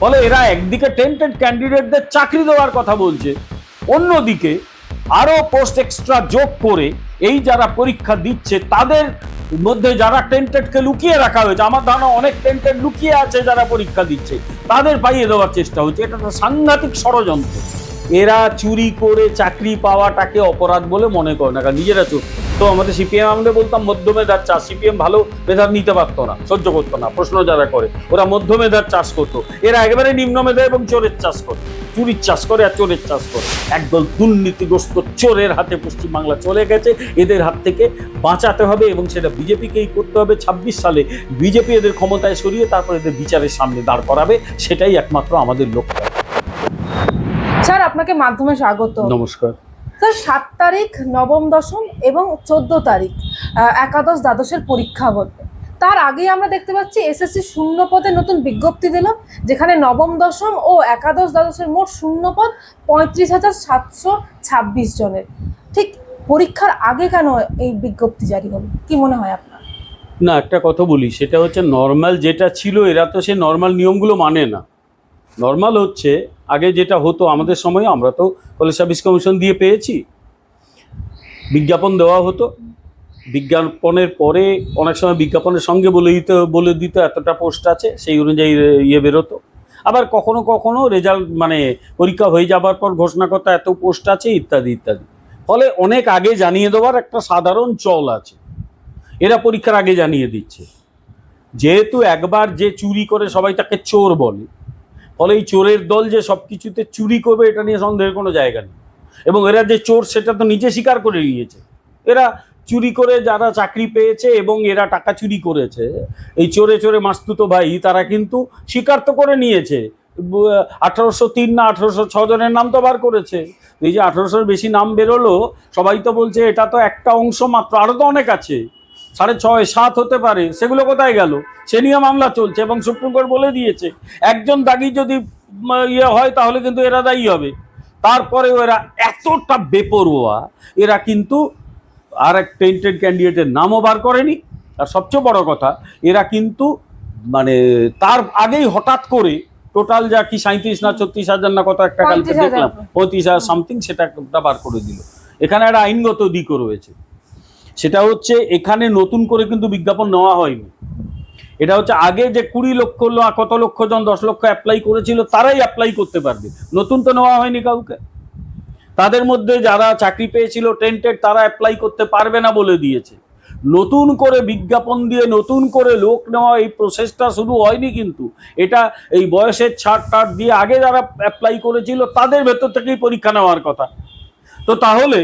ফলে এরা একদিকে টেন্টেড ক্যান্ডিডেটদের চাকরি দেওয়ার কথা বলছে, অন্যদিকে আরও পোস্ট এক্সট্রা যোগ করে এই যারা পরীক্ষা দিচ্ছে, তাদের মধ্যে যারা টেন্টেডকে লুকিয়ে রাখা হয়েছে, আমার ধারণা অনেক টেন্টেড লুকিয়ে আছে যারা পরীক্ষা দিচ্ছে, তাদের পাইয়ে দেওয়ার চেষ্টা হচ্ছে। এটা তো সাংঘাতিক ষড়যন্ত্র। এরা চুরি করে চাকরি পাওয়াটাকে অপরাধ বলে মনে করে না, কারণ নিজেরা চোর। তো আমাদের সিপিএম আমরা বলতাম মধ্যমেধার চাষ। সিপিএম ভালো মেধার নিতে পারতো না সহ্য করতো না প্রশ্ন যারা করে ওরা মধ্যমেধার চাষ করতো। এরা একেবারে নিম্ন মেধা এবং চোরের চাষ করতো চুরির চাষ করে আর চোরের চাষ করে। একদল দুর্নীতিগ্রস্ত চোরের হাতে পশ্চিমবাংলা চলে গেছে এদের হাত থেকে বাঁচাতে হবে এবং সেটা বিজেপিকেই করতে হবে। ছাব্বিশ সালে বিজেপি এদের ক্ষমতায় সরিয়ে তারপর এদের বিচারের সামনে দাঁড় করাবে সেটাই একমাত্র আমাদের লক্ষ্য। স্যার আপনাকে মাধ্যমে স্বাগত নমস্কার। স্যার, সাত তারিখ, নবম দশম এবং চোদ্দ তারিখ একাদশ দ্বাদশের পরীক্ষা হবে তার আগেই আমরা দেখতে পাচ্ছি এসএসসি শূন্য পদে নতুন বিজ্ঞপ্তি দিল, যেখানে নবম দশম ও একাদশ দ্বাদশের মোট শূন্য পদ পঁয়ত্রিশ হাজার সাতশো ছাব্বিশ জনের। ঠিক পরীক্ষার আগে কেন এই বিজ্ঞপ্তি জারি হবে কি মনে হয় আপনার? না, একটা কথা বলি, সেটা হচ্ছে নর্মাল যেটা ছিল, এরা তো সে নর্মাল নিয়মগুলো মানে না। নর্মাল হচ্ছে, আগে যেটা হতো আমাদের সময়, আমরা তো কলেজ সার্ভিস কমিশন দিয়ে পেয়েছি। বিজ্ঞাপন দেওয়া হতো। বিজ্ঞাপনের পরে অনেক সময় বিজ্ঞাপনের সঙ্গে বলে দিতে, বলে দিত এতটা পোস্ট আছে, সেই অনুযায়ী ইয়ে বেরোতো। আবার কখনো কখনো রেজাল্ট মানে পরীক্ষা হয়ে যাবার পর ঘোষণা করতে এত পোস্ট আছে, ইত্যাদি ইত্যাদি। ফলে অনেক আগে জানিয়ে দেওয়ার একটা সাধারণ চল আছে। এরা পরীক্ষার আগে জানিয়ে দিচ্ছে। যেহেতু একবার যে চুরি করে সবাই তাকে চোর বলে ফলে এই চোরের দল যে সব কিছুতে চুরি করবে, এটা নিয়ে সন্দেহের কোনো জায়গা নেই। এবং এরা যে চোর, সেটা তো নিজে স্বীকার করে নিয়েছে। এরা চুরি করে যারা চাকরি পেয়েছে এবং এরা টাকা চুরি করেছে, এই চোরে চোরে মাস্তুতো ভাই, তারা কিন্তু স্বীকার তো করে নিয়েছে। আঠারোশো তিন না আঠারোশো জনের নাম তো বার করেছে। এই যে আঠারোশোর বেশি নাম বেরোলো, সবাই তো বলছে, এটা তো একটা অংশ মাত্র আরও তো অনেক আছে। সাড়ে ছয় সাত হতে পারে সেগুলো কোথায় গেল? সে নিয়ে মামলা চলছে এবং সুপ্রিম কোর্ট বলে দিয়েছে একজন দাগি যদি ইয়ে হয় তাহলে কিন্তু এরা দায়ী হবে। তারপরেও এরা এতটা বেপরোয়া এরা কিন্তু আর এক টেন্টেড ক্যান্ডিডেটের নামও বার করেনি। আর সবচেয়ে বড় কথা এরা কিন্তু মানে তার আগেই হঠাৎ করে টোটাল যা কি সাঁত্রিশ না ছত্রিশ হাজার না কত একটা কালকে দেখলাম পঁয়ত্রিশ হাজার সামথিং সেটা বার করে দিল। এখানে একটা আইনগত দিকও রয়েছে। সেটা হচ্ছে এখানে নতুন করে কিন্তু বিজ্ঞাপন নেওয়া হয়নি। এটা হচ্ছে আগে যে কুড়ি লক্ষ কত লক্ষ জন, দশ লক্ষ অ্যাপ্লাই করেছিল, তারাই অ্যাপ্লাই করতে পারবে। নতুন তো নেওয়া হয়নি কাউকে। তাদের মধ্যে যারা চাকরি পেয়েছিল টেন্টেড তারা অ্যাপ্লাই করতে পারবে না বলে দিয়েছে। নতুন করে বিজ্ঞাপন দিয়ে নতুন করে লোক নেওয়া, এই প্রসেসটা শুরু হয়নি কিন্তু। এটা এই বয়সের ছাড় টাড় দিয়ে আগে যারা অ্যাপ্লাই করেছিল, তাদের ভেতর থেকেই পরীক্ষা নেওয়ার কথা। তো তাহলে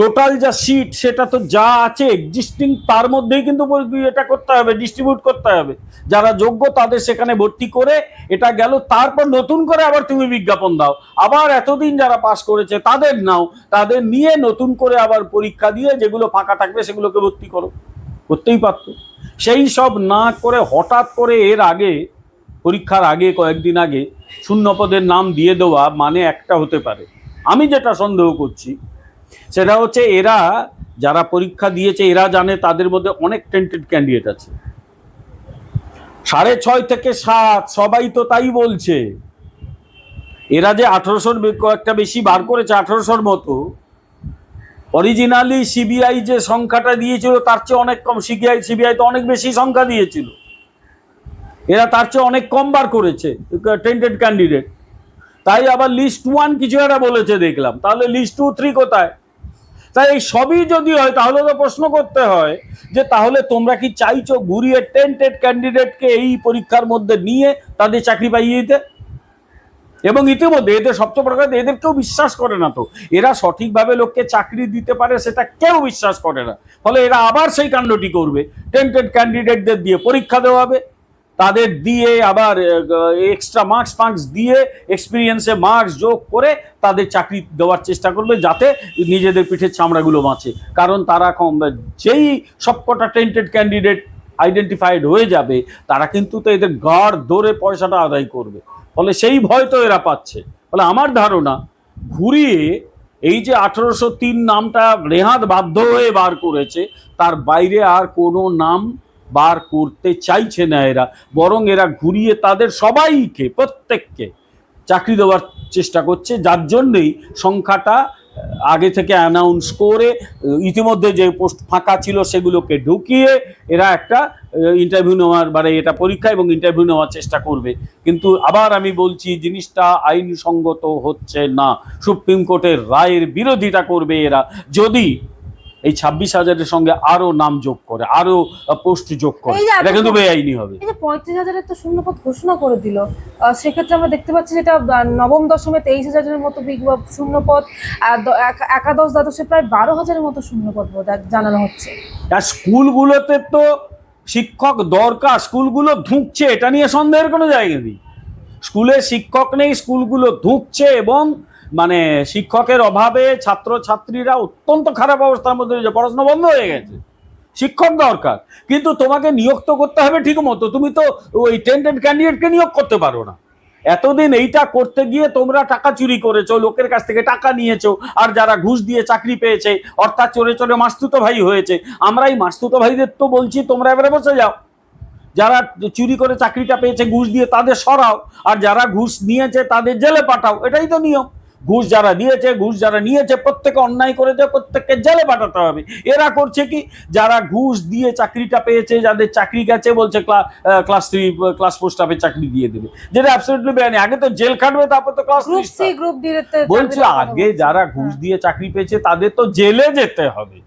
টোটাল যা সিট সেটা তো যা আছে এক্সিস্টিং তার মধ্যেই কিন্তু এটা করতে হবে ডিস্ট্রিবিউট করতে হবে। যারা যোগ্য তাদের সেখানে ভর্তি করে এটা গেল, তারপর নতুন করে আবার তুমি বিজ্ঞাপন দাও। আবার এতদিন যারা পাশ করেছে তাদের নাও, তাদের নিয়ে নতুন করে আবার পরীক্ষা দিয়ে যেগুলো ফাঁকা থাকবে সেগুলোকে ভর্তি করো। করতেই পারত। সেই সব না করে হঠাৎ করে এর আগে, পরীক্ষার আগে, কয়েকদিন আগে, শূন্যপদের নাম দিয়ে দেওয়া মানে একটা হতে পারে। আমি যেটা সন্দেহ করছি সেটা হচ্ছে এরা যারা পরীক্ষা দিয়েছে, এরা জানে তাদের মধ্যে অনেক টেন্টেড ক্যান্ডিডেট আছে। সাড়ে ছয় থেকে সাত, সবাই তো তাই বলছে। এরা যে আঠারোশোর কয়েকটা বেশি বার করেছে, আঠারোশোর মতো। অরিজিনালি সিবিআই যে সংখ্যাটা দিয়েছিল, তার চেয়ে অনেক কম। সিবিআই সিবিআই তো অনেক বেশি সংখ্যা দিয়েছিল। এরা তার চেয়ে অনেক কম বার করেছে টেন্টেড ক্যান্ডিডেট তাই আবার লিস্ট ওয়ান কিছু একটা বলেছে, দেখলাম। তাহলে লিস্ট টু থ্রি কোথায়? তাই এই সবই যদি হয়, তাহলে তো প্রশ্ন করতে হয় যে তাহলে তোমরা কি চাইছো ঘুরিয়ে টেন্টেড ক্যান্ডিডেটকে এই পরীক্ষার মধ্যে নিয়ে তাদের চাকরি পাইয়ে দিতে? এবং ইতিমধ্যে এদের সবচেয়ে বড় কথা এদের কেউ বিশ্বাস করে না তো। এরা সঠিকভাবে লোককে চাকরি দিতে পারে সেটা কেউ বিশ্বাস করে না। ফলে এরা আবার সেই কাণ্ডটি করবে। টেন্টেড ক্যান্ডিডেটদের দিয়ে পরীক্ষা দেওয়া হবে। তাদের দিয়ে আবার এক্সট্রা মার্কস ফার্কস দিয়ে এক্সপিরিয়েন্সে মার্কস যোগ করে তাদের চাকরি দেওয়ার চেষ্টা করবে যাতে নিজেদের পিঠের চামড়াগুলো বাঁচে। কারণ তারা কম, যেই সবকটা টেন্টেড ক্যান্ডিডেট আইডেন্টিফাইড হয়ে যাবে, তারা কিন্তু তো এদের গাড় ধরে পয়সাটা আদায় করবে। ফলে সেই ভয় তো এরা পাচ্ছে। ফলে আমার ধারণা, ঘুরিয়ে এই যে আঠারোশো তিন নামটা রেহাত বাধ্য হয়ে বার করেছে, তার বাইরে আর কোনো নাম বার করতে চাইছে না এরা, বরং এরা ঘুরিয়ে তাদের সবাইকে, প্রত্যেককে চাকরি দেওয়ার চেষ্টা করছে। যার জন্যই সংখ্যাটা আগে থেকে অ্যানাউন্স করে ইতিমধ্যে যে পোস্ট ফাঁকা ছিল সেগুলোকে ঢুকিয়ে এরা একটা ইন্টারভিউ নেওয়ার মানে এটা পরীক্ষা এবং ইন্টারভিউ নেওয়ার চেষ্টা করবে। কিন্তু আবার আমি বলছি, জিনিসটা আইনসঙ্গত হচ্ছে না। সুপ্রিম কোর্টের রায়ের বিরোধিতা করবে এরা। যদি এই ছাব্বিশ হাজারের সঙ্গে আরও নাম যোগ করে আরও পোস্ট যোগ করে। এটা কিন্তু বেআইনি হবে। এই যে পঁয়ত্রিশ হাজারের তো শূন্যপদ ঘোষণা করে দিল। সেক্ষেত্রে আমরা দেখতে পাচ্ছি যেটা নবম দশমে তেইশ হাজারের মতো বিগ- শূন্যপদ একাদশ দ্বাদশে প্রায় বারো হাজারের মতো শূন্যপদ জানানো হচ্ছে। আর স্কুলগুলোতে তো শিক্ষক দরকার স্কুলগুলো ধুঁকছে এটা নিয়ে সন্দেহের কোনো জায়গা নেই। স্কুলে শিক্ষক নেই স্কুলগুলো ধুঁকছে এবং মানে শিক্ষকের অভাবে ছাত্রছাত্রীরা অত্যন্ত খারাপ অবস্থার মধ্যে রয়েছে। পড়াশোনা বন্ধ হয়ে গেছে। শিক্ষক দরকার। কিন্তু তোমাকে নিয়োগ তো করতে হবে ঠিক মতো। তুমি তো ওই টেন্টেড ক্যান্ডিডেটকে নিয়োগ করতে পারো না। এতদিন এইটা করতে গিয়ে তোমরা টাকা চুরি করেছ, লোকের কাছ থেকে টাকা নিয়েছো, আর যারা ঘুষ দিয়ে চাকরি পেয়েছে, অর্থাৎ চোরে চোরে মাস্তুতো ভাই হয়েছে। আমরা এই মাস্তুতো ভাইদের তো বলছি, তোমরা এবারে বসে যাও। যারা চুরি করে চাকরিটা পেয়েছে, ঘুষ দিয়ে তাদের সরাও। আর যারা ঘুষ নিয়েছে, তাদের জেলে পাঠাও। এটাই তো নিয়ম। ঘুষ যারা দিয়েছে ঘুষ যারা নিয়েছে প্রত্যেকে অন্যায় করেছে প্রত্যেককে জেলে পাঠাতে হবে। এরা করছে কি? যারা ঘুষ দিয়ে চাকরিটা পেয়েছে যাদের চাকরি গেছে বলছে ক্লাস থ্রি ক্লাস ফোর স্টাফের চাকরি দিয়ে দেবে। যেটা অ্যাবসলিউটলি বেআইনি। আগে তো জেল খাটবে তারপর তো ক্লাস গ্রুপ বলছি আগে যারা ঘুষ দিয়ে চাকরি পেয়েছে তাদের তো জেলে যেতে হবে।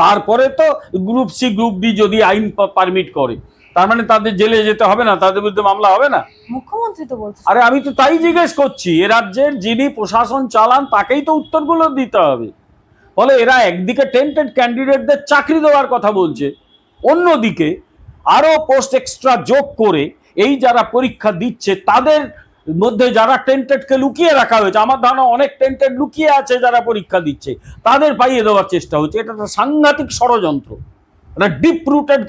তারপরে তো গ্রুপ সি গ্রুপ ডি যদি আইন পারমিট করে। তার মানে তাদের জেলে যেতে হবে না? তাদের বিরুদ্ধে মামলা হবে না? মুখ্যমন্ত্রী তো বলছে। আরে আমি তো তাই জিজ্ঞেস করছি এ রাজ্যের যিনি প্রশাসন চালান তাকেই তো উত্তরগুলো দিতে হবে। ফলে এরা একদিকে টেন্টেড ক্যান্ডিডেটদের চাকরি দেওয়ার কথা বলছে অন্যদিকে আরও পোস্ট এক্সট্রা যোগ করে এই যারা পরীক্ষা দিচ্ছে তাদের মধ্যে যারা টেন্টেডকে লুকিয়ে রাখা হয়েছে আমার ধারণা অনেক টেন্টেড লুকিয়ে আছে যারা পরীক্ষা দিচ্ছে তাদের পাইয়ে দেওয়ার চেষ্টা হচ্ছে। এটা একটা সাংঘাতিক ষড়যন্ত্র। এটা ডিপ রুটেড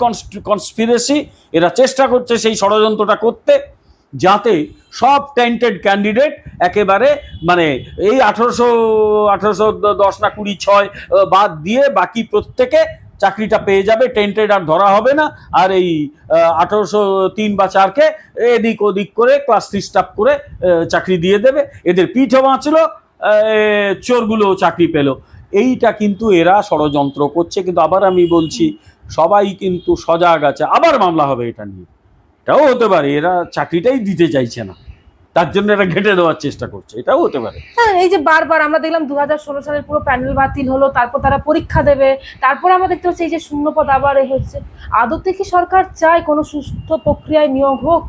কনস্পিরেসি এরা চেষ্টা করছে সেই ষড়যন্ত্রটা করতে, যাতে সব টেন্টেড ক্যান্ডিডেট একেবারে মানে এই আঠারোশো আঠারোশো দশ না কুড়ি ছয় বাদ দিয়ে বাকি প্রত্যেকে চাকরিটা পেয়ে যাবে টেন্টেড আর ধরা হবে না। আর এই আঠারোশো তিন বা চারকে এদিক ওদিক করে ক্লাস থ্রি স্টাফ করে চাকরি দিয়ে দেবে। এদের পিঠও বাঁচলো চোরগুলো চাকরি পেল। এইটা কিন্তু এরা ষড়যন্ত্র করছে কিন্তু আবার আমি বলছি সবাই কিন্তু সজাগ আছে আবার মামলা হবে এটা নিয়ে। এটাও হতে পারে এরা চাকরিটাই দিতে চাইছে না তার জন্য এরা ঘেটে দেওয়ার চেষ্টা করছে এটাও হতে পারে। হ্যাঁ এই যে বারবার আমরা দেখলাম দু ষোলো সালের পুরো প্যানেল বাতিল হলো তারপর তারা পরীক্ষা দেবে তারপর আমরা দেখতে পাচ্ছি এই যে শূন্যপদ আবার এ হচ্ছে। আদতে কি সরকার চায় কোনো সুস্থ প্রক্রিয়ায় নিয়োগ হোক?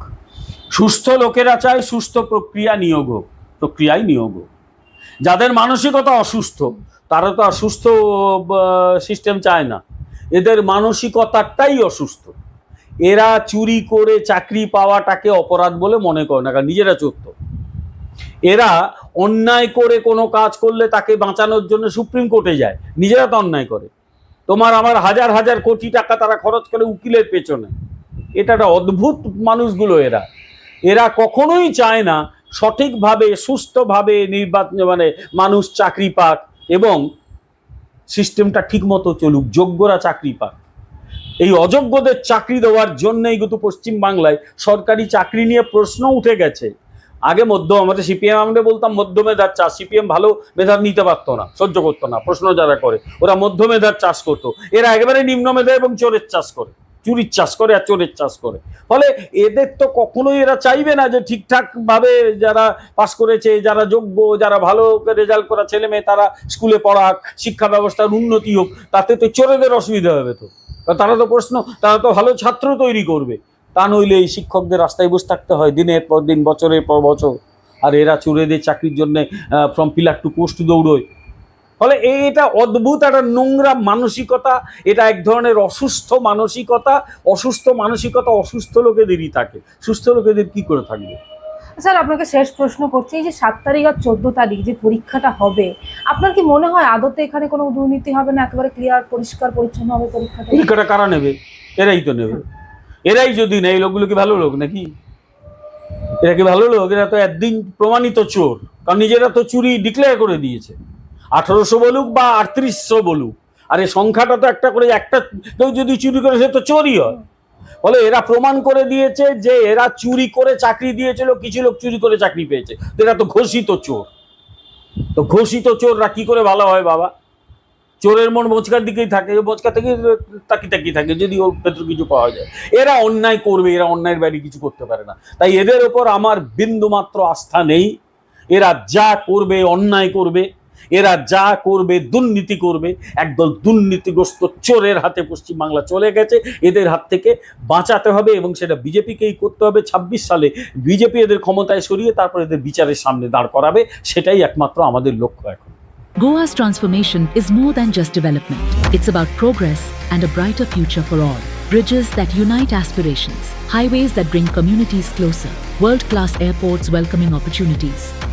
সুস্থ লোকেরা চায় সুস্থ প্রক্রিয়া নিয়োগ হোক প্রক্রিয়ায় নিয়োগ হোক। যাদের মানসিকতা অসুস্থ, তারা তো আর সুস্থ সিস্টেম চায় না। এদের মানসিকতাটাই অসুস্থ। এরা চুরি করে চাকরি পাওয়াটাকে অপরাধ বলে মনে করে না, কারণ নিজেরা চোদ্দ এরা অন্যায় করে কোনো কাজ করলে তাকে বাঁচানোর জন্য সুপ্রিম কোর্টে যায়। নিজেরা তো অন্যায় করে। তোমার আমার হাজার হাজার কোটি টাকা তারা খরচ করে উকিলের পেছনে। এটা একটা অদ্ভুত মানুষগুলো এরা। এরা কখনোই চায় না সঠিকভাবে, সুস্থভাবে নির্বাচন মানে মানুষ চাকরি পাক এবং সিস্টেমটা ঠিকমতো চলুক, যোগ্যরা চাকরি পাক। এই অযোগ্যদের চাকরি দেওয়ার জন্যই কিন্তু পশ্চিম বাংলায় সরকারি চাকরি নিয়ে প্রশ্ন উঠে গেছে। আগে মধ্য আমাদের সিপিএম, আমরা বলতাম মধ্য মেধার চাষ, সিপিএম ভালো মেধা নিতে পারতো না, সহ্য করতো না, প্রশ্ন যারা করে, ওরা মধ্য মেধার চাষ করতো। এরা একেবারে নিম্ন মেধা এবং চোরের চাষ করে। চুরির চাষ করে আর চোরের চাষ করে। ফলে এদের তো কখনোই এরা চাইবে না যে ঠিকঠাক ভাবে যারা পাশ করেছে, যারা যোগ্য, যারা ভালো রেজাল্ট করা ছেলে মেয়ে, তারা স্কুলে পড়াক, শিক্ষা ব্যবস্থার উন্নতি হোক, তাতে তো চোরেদের অসুবিধা হবে তো। তারা তো প্রশ্ন, তারা তো ভালো ছাত্র তৈরি করবে। তা নইলে এই শিক্ষকদের রাস্তায় বসে থাকতে হয় দিনের পর দিন, বছরের পর বছর। আর এরা চোরেদের চাকরির জন্য ফ্রম পিলার টু পোস্ট দৌড়োয়। ফলে এটা অদ্ভুত একটা নোংরা মানসিকতা এটা এক ধরনের অসুস্থ মানসিকতা অসুস্থ মানসিকতা অসুস্থ লোকেদেরই থাকে। সুস্থ লোকেদের কি করে থাকবে? স্যার আপনাকে শেষ প্রশ্ন করছি এই যে সাত তারিখ আর চোদ্দ তারিখ যে পরীক্ষাটা হবে আপনার কি মনে হয় আদতে এখানে কোনো দুর্নীতি হবে না একেবারে ক্লিয়ার পরিষ্কার পরিচ্ছন্ন হবে? পরীক্ষাটা পরীক্ষাটা কারা নেবে? এরাই তো নেবে। এরাই যদি নেই এই লোকগুলো কি ভালো লোক নাকি? এরা কি ভালো লোক? এরা তো একদিন প্রমাণিত চোর কারণ নিজেরা তো চুরি ডিক্লেয়ার করে দিয়েছে। আঠারোশো বলুক বা আটত্রিশশো বলুক। আর এই সংখ্যাটা তো একটা করে একটা কেউ যদি চুরি করে, সে তো চোরই হয়। ফলে এরা প্রমাণ করে দিয়েছে যে এরা চুরি করে চাকরি দিয়েছিল, কিছু লোক চুরি করে চাকরি পেয়েছে। এরা তো ঘোষিত চোর। তো ঘোষিত চোররা কি করে ভালো হয় বাবা? চোরের মন বোচকার দিকেই থাকে। বোচকা থেকে তাকি তাকি থাকে, যদি ওর ভেতর কিছু পাওয়া যায়। এরা অন্যায় করবে, এরা অন্যায়ের বাইরে কিছু করতে পারে না। তাই এদের ওপর আমার বিন্দু মাত্র আস্থা নেই। এরা যা করবে, অন্যায় করবে। এরা যা করবে দুর্নীতি করবে একদল দুর্নীতিগ্রস্ত চোরের হাতে পশ্চিমবাংলা চলে গেছে এদের হাত থেকে বাঁচাতে হবে এবং সেটা বিজেপিকেই করতে হবে ছাব্বিশ সালে বিজেপি এদের ক্ষমতায় সরিয়ে তারপর এদের বিচারের সামনে দাঁড় করাবে সেটাই একমাত্র আমাদের লক্ষ্য এখন Goa's transformation is more than just development. It's about progress and a brighter future for all. Bridges that unite aspirations, highways that bring communities closer, world class airports welcoming opportunities.